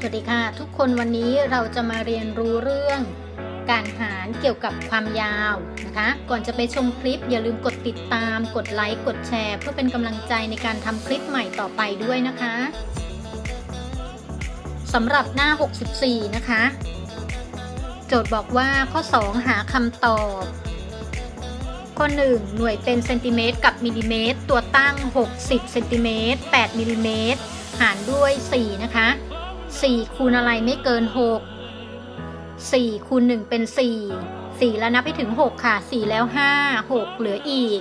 สวัสดีค่ะ ทุกคนวันนี้เราจะมาเรียนรู้เรื่อง การหารเกี่ยวกับความยาวนะคะ ก่อนจะไปชมคลิปอย่าลืมกดติดตาม กดไลค์กดแชร์ เพื่อเป็นกำลังใจในการทำคลิปใหม่ต่อไปด้วยนะคะสำหรับหน้า 64 นะคะ โจทย์บอกว่าข้อ 2 หาคำตอบ ข้อ 1 หน่วยเป็นเซนติเมตรกับมิลลิเมตร ตัวตั้ง 60เซนติเมตร8มิลลิเมตรหารด้วย 4 นะคะ 4คูณอะไรไม่เกิน 6 4คูณ1เป็น 4 4 แล้วนับไปถึง 6 ค่ะ 4 แล้ว 5 6 เหลืออีก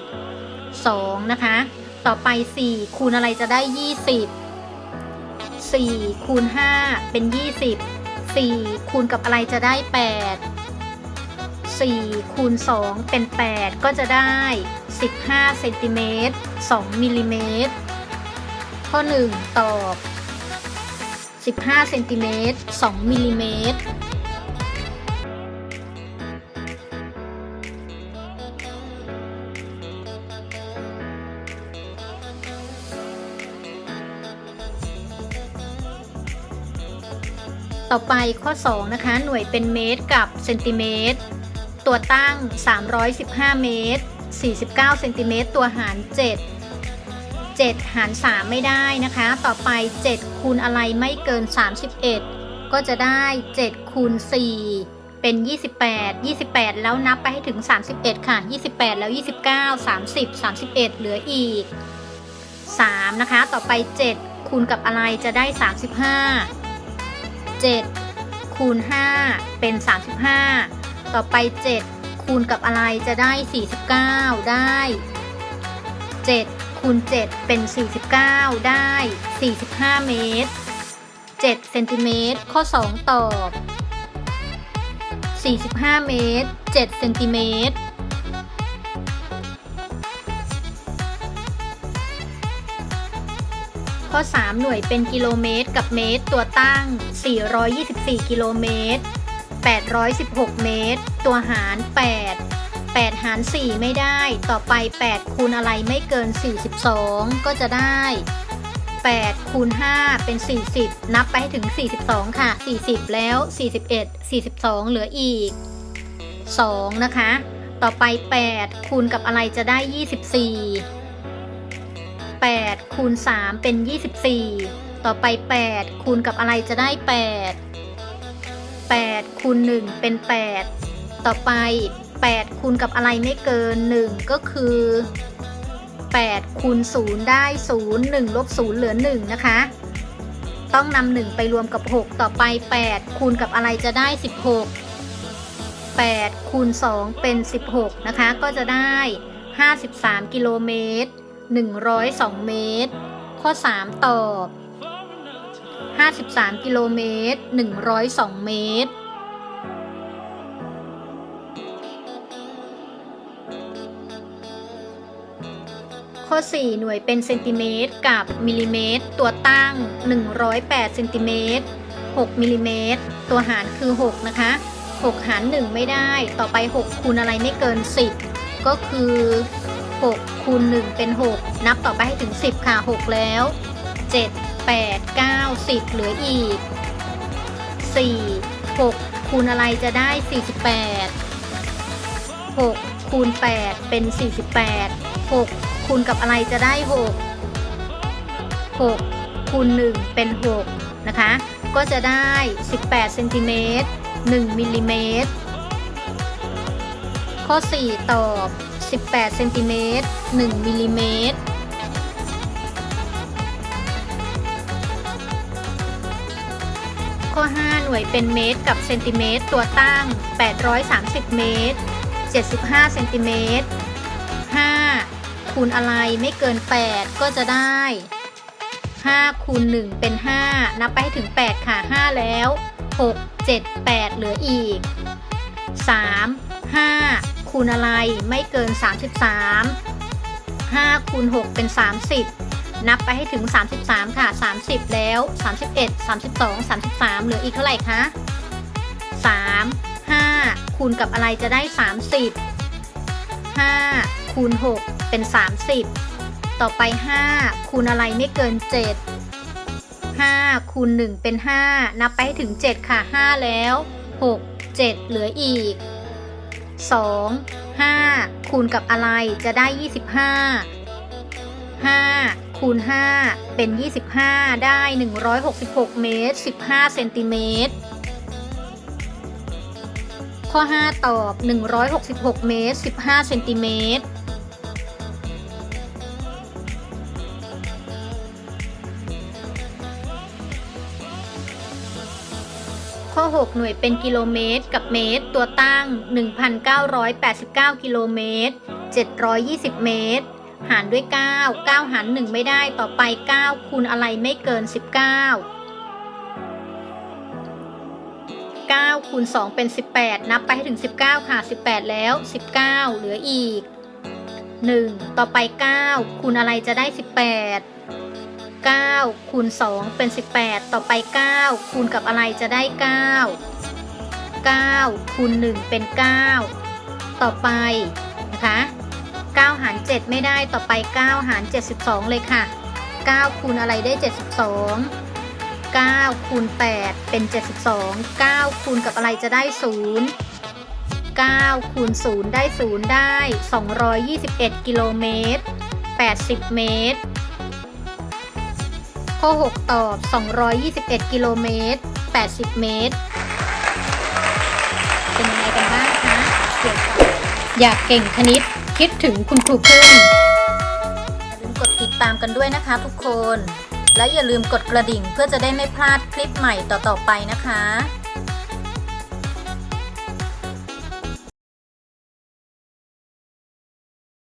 2 นะคะ ต่อไป 4 คูณอะไรจะได้ 20 4 คูณ 5 เป็น 20 4 คูณกับอะไรจะได้ 8 4 คูณ 2 เป็น 8 ก็จะได้ 15เซนติเมตร2มิลลิเมตรข้อ 1 ตอบ 15เซนติเมตร2มิลลิเมตรต่อไปข้อ 2 นะคะ หน่วยเป็นเมตรกับเซนติเมตร ตัวตั้ง 315 เมตร 49 เซนติเมตร ตัวหาร 7 7 หาร 3 ไม่ได้นะคะ ต่อไป 7 คูณอะไรไม่เกิน 31 ก็จะได้ 7 คูณ 4 เป็น 28 28 แล้วนับไปให้ถึง 31 ค่ะ 28 แล้ว 29 30 31 เหลืออีก 3 นะคะ ต่อไป 7 คูณกับอะไรจะได้ 35 7 คูณ 5 เป็น 35 ต่อไป 7 คูณกับอะไรจะได้ 49 ได้ 7 คูณ 7 เป็น 49 ได้ 45 เมตร 7 เซนติเมตร ข้อ 2 ตอบ 45 เมตร 7 เซนติเมตร ข้อ 3 หน่วยเป็นกิโลเมตรกับเมตรตัวตั้ง 424 กิโลเมตร 816 เมตร ตัวหาร 8 8 หาร 4 ไม่ได้ ต่อไป 8 คูณอะไรไม่เกิน 42 ก็จะได้ 8 คูณ 5 เป็น 40 นับไปให้ถึง 42 ค่ะ 40 แล้ว 41 42 เหลืออีก 2 นะคะ ต่อไป 8 คูณกับอะไรจะได้ 24 8 คูณ 3 เป็น 24 ต่อไป 8 คูณกับอะไรจะได้ 8 8 คูณ 1 เป็น 8 ต่อไป 8 คูณกับอะไรไม่เกิน 1 ก็คือ 8 คูณ 0 ได้ 0 1ลบ0เหลือ 1 นะคะ ต้องนำ1ไปรวมกับ 6 ต่อไป 8 คูณกับอะไรจะได้ 16 8 คูณ 2 เป็น 16 นะคะ ก็จะได้ 53 กิโลเมตร 102 เมตร ข้อ 3 ตอบ 53 กิโลเมตร 102 เมตร อ 4 หน่วยเป็นเซนติเมตรกับมิลลิเมตร ตัวตั้ง 108เซนติเมตร6มิลลิเมตรตัวหารคือ 6 นะคะ 6 หาร 1 ไม่ได้ ต่อไป 6 คูณอะไรไม่เกิน 10 ก็คือ 6 คูณ 1 เป็น 6 นับต่อไปให้ถึง 10 ค่ะ 6 แล้ว 7 8 9 10 เหลืออีก 4 6 คูณอะไรจะได้ 48 6 คูณ 8 เป็น 48 6 คูณกับอะไรจะได้ 6 6คูณ1เป็น 6 นะคะ ก็จะได้ 18เซนติเมตร1มิลลิเมตรข้อ 4 ตอบ 18เซนติเมตร1มิลลิเมตรข้อ 5 หน่วยเป็นเมตรกับเซนติเมตรตัวตั้ง 830 เมตร 75 เซนติเมตร5 คูณอะไรไม่เกิน 8 ก็จะได้5คูณ1เป็น 5 นับไปให้ถึง 8 ค่ะ 5 แล้ว 6 7 8 เหลืออีก 3 5 คูณอะไรไม่เกิน 33 5 คูณ 6 เป็น 30 นับไปให้ถึง 33 ค่ะ 30 แล้ว 31 32 33 เหลืออีกเท่าไหร่คะ 3 5 คูณกับอะไรจะได้ 30 5 คูณ 6 เป็น 30 ต่อไป 5 คูณอะไรไม่เกิน 7 5 คูณ 1 เป็น 5 นับไปให้ถึง 7 ค่ะ 5 แล้ว 6 7 เหลืออีก 2 5 คูณกับอะไรจะได้ 25 5 คูณ 5 เป็น 25 ได้ 166 เมตร 15 เซนติเมตรข้อ 5 ตอบ 166 เมตร 15 เซนติเมตร ข้อ 6 หน่วยเป็นกิโลเมตร กับเมตร ตัวตั้ง 1,989 กิโลเมตร 720 เมตร หารด้วย 9 9 หาร 1 ไม่ได้ต่อไป 9 คูณอะไรไม่เกิน 19 9คูณ2เป็น 18 นับไปให้ถึง 19 ค่ะ 18 แล้ว 19 เหลืออีก 1 ต่อไป 9 คูณอะไรจะได้ 18 9 คูณ 2 เป็น 18 ต่อไป 9 คูณกับอะไรจะได้ 9 9 คูณ 1 เป็น 9 ต่อไปนะคะ9หาร 7 ไม่ได้ต่อไป 9 หาร 72 เลยค่ะ 9 คูณอะไรได้ 72 9 คูณ 8 เป็น 72 9 คูณกับอะไรจะได้ 0 9 คูณ 0 ได้ 0 ได้ 221 กิโลเมตร 80 เมตร ข้อ 6 ตอบ 221 กิโลเมตร 80 เมตร เป็นยังไงกันบ้างคะเกี่ยวกับอยากเก่งคณิต คิดถึงคุณครูพึ่งอย่าลืมกดติดตามกันด้วยนะคะทุกคน และอย่าลืมกดกระดิ่งเพื่อจะได้ไม่พลาดคลิปใหม่ต่อๆไปนะคะ